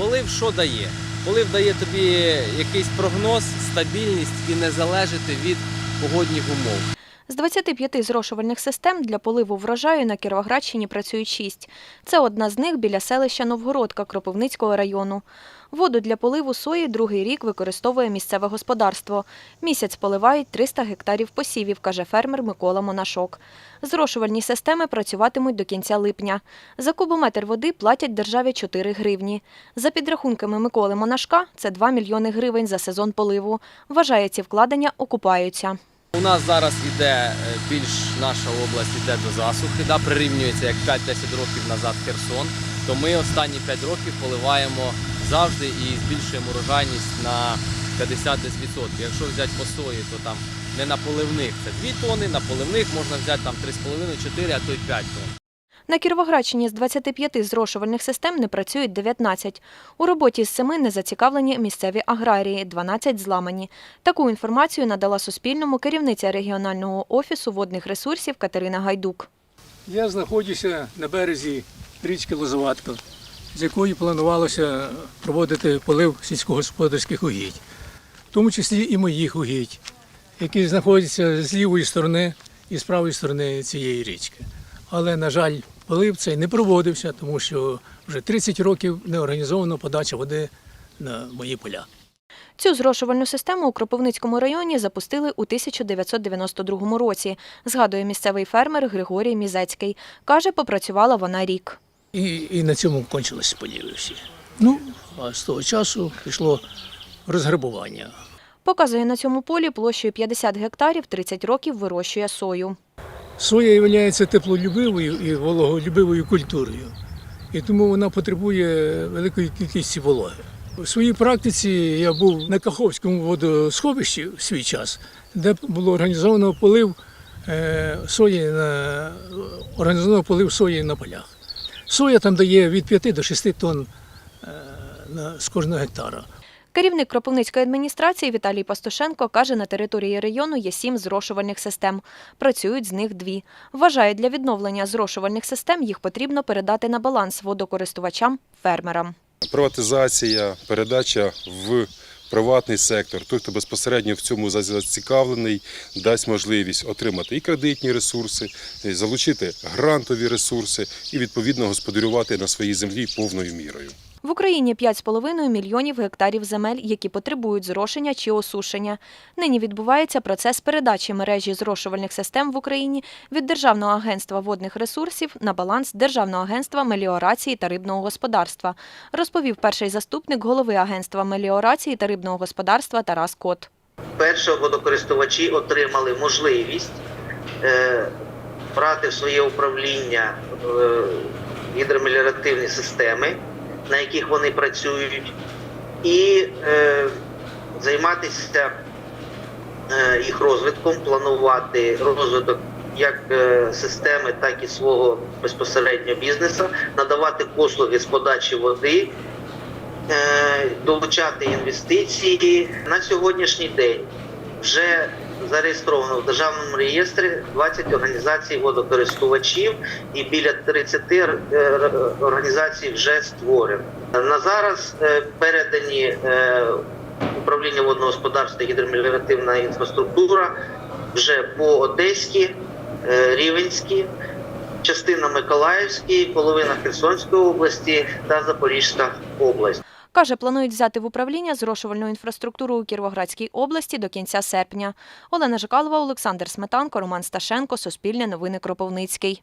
Полив що дає? Полив дає тобі якийсь прогноз, стабільність і не залежати від погодних умов. З 25 зрошувальних систем для поливу врожаю на Кіровоградщині працюють 6. Це одна з них біля селища Новгородка Кропивницького району. Воду для поливу сої другий рік використовує місцеве господарство. Місяць поливають 300 гектарів посівів, каже фермер Микола Монашок. Зрошувальні системи працюватимуть до кінця липня. За кубометр води платять державі 4 гривні. За підрахунками Миколи Монашка, це 2 мільйони гривень за сезон поливу. Вважає, ці вкладення окупаються. У нас зараз іде е, більш наша область іде до засухи, да, прирівнюється як 5-10 років назад Херсон. То ми останні 5 років поливаємо завжди і збільшуємо урожайність на 50%. Якщо взяти по сої, то там не на поливних це 2 тони, на поливних можна взяти там 3,5-4, а то й 5 тонн. На Кіровоградщині з 25 зрошувальних систем не працюють 19. У роботі з семи не зацікавлені місцеві аграрії, 12 зламані. Таку інформацію надала Суспільному керівниця регіонального офісу водних ресурсів Катерина Гайдук. Я знаходжуся на березі річки Лозоватка, з якої планувалося проводити полив сільськогосподарських угідь, в тому числі і моїх угідь, які знаходяться з лівої сторони і з правої сторони цієї річки. Але, на жаль, полив цей не проводився, тому що вже 30 років не організована подача води на мої поля. Цю зрошувальну систему у Кропивницькому районі запустили у 1992 році, згадує місцевий фермер Григорій Мізецький. Каже, попрацювала вона рік. І, і на цьому кончились поділи всі. Ну, а з того часу пішло розграбування. Показує на цьому полі площею 50 гектарів 30 років вирощує сою. Соя є теплолюбивою і вологолюбивою культурою, і тому вона потребує великої кількості вологи. У своїй практиці я був на Каховському водосховищі в свій час, де було організовано полив е, сої на організовано полив сої на полях. Соя там дає від 5 до 6 тонн е, з кожного гектара. Керівник Кропивницької адміністрації Віталій Пастушенко каже, на території району є сім зрошувальних систем. Працюють з них дві. Вважає, для відновлення зрошувальних систем їх потрібно передати на баланс водокористувачам, фермерам. Приватизація, передача в приватний сектор, той, хто безпосередньо в цьому зацікавлений, дасть можливість отримати і кредитні ресурси, і залучити грантові ресурси і відповідно господарювати на своїй землі повною мірою. В Україні 5,5 мільйонів гектарів земель, які потребують зрошення чи осушення. Нині відбувається процес передачі мережі зрошувальних систем в Україні від Державного агентства водних ресурсів на баланс Державного агентства меліорації та рибного господарства, розповів перший заступник голови агентства меліорації та рибного господарства Тарас Кот. Перше водокористувачі отримали можливість е, брати в своє управління е, гідромеліоративні системи, на яких вони працюють, і е, займатися е, їх розвитком, планувати розвиток як е, системи, так і свого безпосередньо бізнесу, надавати послуги з подачі води е, долучати інвестиції на сьогоднішній день. Вже зареєстровано в державному реєстрі 20 організацій водокористувачів і біля 30 е, організацій вже створено. На зараз е, передані е, управління водного господарства гідромеліоративна інфраструктура вже по Одеській, Рівенській, частина Миколаївській, половина Херсонської області та Запорізька область. Каже, планують взяти в управління зрошувальну інфраструктуру у Кіровоградській області до кінця серпня. Олена Жикалова, Олександр Сметанко, Роман Сташенко, Суспільне новини Кропивницький.